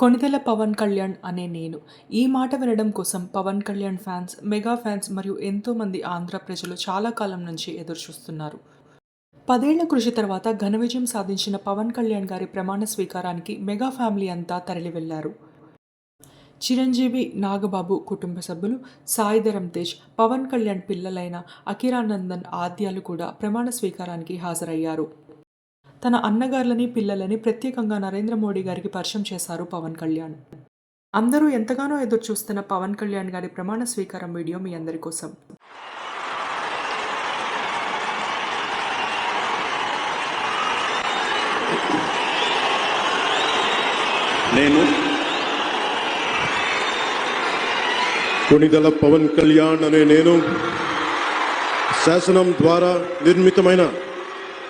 కొణిదెల పవన్ కళ్యాణ్ అనే నేను. ఈ మాట వినడం కోసం Pawan Kalyan fans mega fans మరియు ఎంతోమంది ఆంధ్ర ప్రజలు చాలా కాలం నుంచి ఎదురుచూస్తున్నారు. పదేళ్ళ కృషి తర్వాత ఘన విజయం సాధించిన పవన్ కళ్యాణ్ గారి ప్రమాణ స్వీకారానికి మెగా ఫ్యామిలీ అంతా తరలి వెళ్ళారు చిరంజీవి నాగబాబు కుటుంబ సభ్యులు సాయిధరం తేజ్ పవన్ కళ్యాణ్ పిల్లలైన అఖిరానందన్ ఆద్యాలు కూడా ప్రమాణ స్వీకారానికి హాజరయ్యారు. తన అన్నగారులని పిల్లలని ప్రత్యేకంగా నరేంద్ర మోడీ గారికి పరిచయం చేశారు పవన్ కళ్యాణ్. అందరూ ఎంతగానో ఎదురు చూస్తున్న పవన్ కళ్యాణ్ గారి ప్రమాణ స్వీకారం వీడియో మీ అందరి కోసం. నేను కొణిదల పవన్ కళ్యాణ్ అనే నేను శాసనం ద్వారా నిర్మితమైన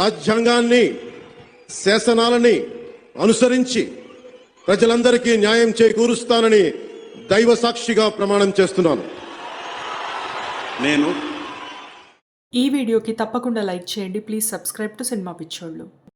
రాజ్యాంగాన్ని శాసనాలని అనుసరించి ప్రజలందరికీ న్యాయం చేకూరుస్తానని దైవ సాక్షిగా ప్రమాణం చేస్తున్నాను. నేను ఈ వీడియోకి తప్పకుండా లైక్ చేయండి. ప్లీజ్ సబ్స్క్రైబ్ టు సినిమా పిచ్చోళ్ళు.